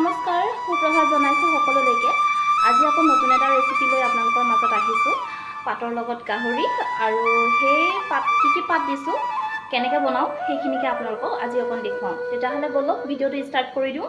নমস্কাৰ সুপ্ৰভাত জনাইছোঁ সকলোলৈকে। আজি আকৌ নতুন এটা ৰেচিপি লৈ আপোনালোকৰ মাজত আহিছোঁ। পাতৰ লগত গাহৰি আৰু সেই পাত কি কি পাত দিছোঁ কেনেকৈ বনাওঁ সেইখিনিকে আপোনালোকক আজি অকণ দেখুৱাওঁ। তেতিয়াহ'লে ব'লক ভিডিঅ'টো ষ্টাৰ্ট কৰি দিওঁ।